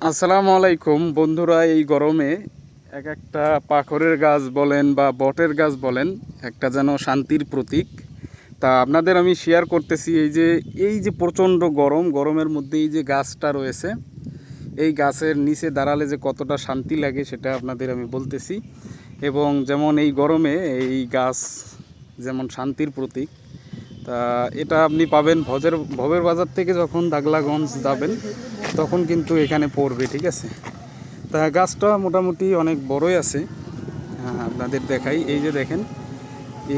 আসসালামু আলাইকুম। বন্ধুরা, এই গরমে এক একটা পাখরের গাছ বলেন বা বটের গাছ বলেন, একটা যেন শান্তির প্রতীক। তা আপনাদের আমি শেয়ার করতেছি এই যে এই যে প্রচণ্ড গরম, গরমের মধ্যে এই যে গাছটা রয়েছে, এই গাছের নিচে দাঁড়ালে যে কতটা শান্তি লাগে সেটা আপনাদের আমি বলতেছি। এবং যেমন এই গরমে এই গাছ যেমন শান্তির প্রতীক, তা এটা আপনি পাবেন ভজের ভবের বাজার থেকে যখন দাগলাগঞ্জ যাবেন তখন কিন্তু এখানে পড়বে ঠিক আছে? তা গাছটা মোটামুটি অনেক বড়ই আছে। হ্যাঁ, আপনাদের দেখাই। এই যে দেখেন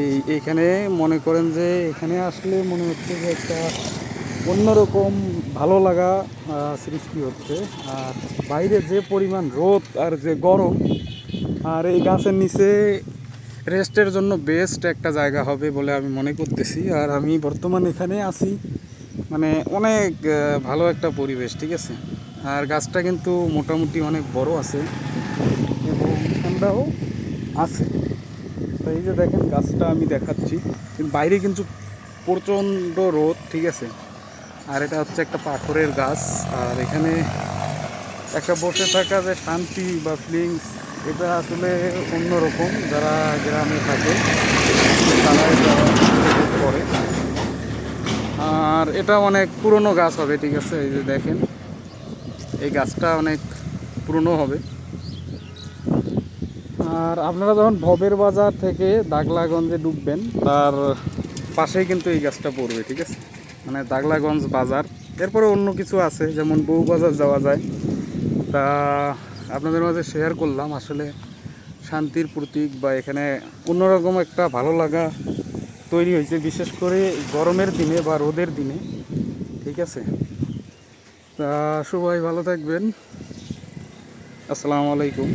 এই এখানে মনে করেন যে এখানে আসলে মনে হচ্ছে যে একটা অন্যরকম ভালো লাগা সৃষ্টি হচ্ছে। আর বাইরে যে পরিমাণ রোদ আর যে গরম আর এই গাছের নিচে রেস্টের জন্য বেস্ট একটা জায়গা হবে বলে আমি মনে করতেছি। আর আমি বর্তমান এখানে আছি মানে অনেক ভালো একটা পরিবেশ, ঠিক আছে? আর গাছটা কিন্তু মোটামুটি অনেক বড় আছে এবং ঠান্ডাও আছে। এই যে দেখেন, গাছটা আমি দেখাচ্ছি। বাইরে কিন্তু প্রচণ্ড রোদ, ঠিক আছে? আর এটা হচ্ছে একটা পাথরের গাছ। আর এখানে একটা বসে থাকা যে শান্তি বা ফিলিংস এটা আসলে অন্যরকম। যারা গ্রামে থাকে তারা এটা করে। আর এটা অনেক পুরনো গাছ হবে, ঠিক আছে? এই যে দেখেন, এই গাছটা অনেক পুরনো হবে। আর আপনারা যখন ভবের বাজার থেকে দাগলাগঞ্জে ডুববেন, তার পাশেই কিন্তু এই গাছটা পড়বে, ঠিক আছে? মানে দাগলাগঞ্জ বাজার। এরপরে অন্য কিছু আছে, যেমন বউ বাজার যাওয়া যায়। তা আপনাদের মাঝে শেয়ার করলাম, আসলে শান্তির প্রতীক বা এখানে অন্যরকম একটা ভালো লাগা তৈরি হয়েছে, বিশেষ করে গরমের দিনে বা রোদের দিনে, ঠিক আছে? তা সবাই ভালো থাকবেন। আসসালামু আলাইকুম।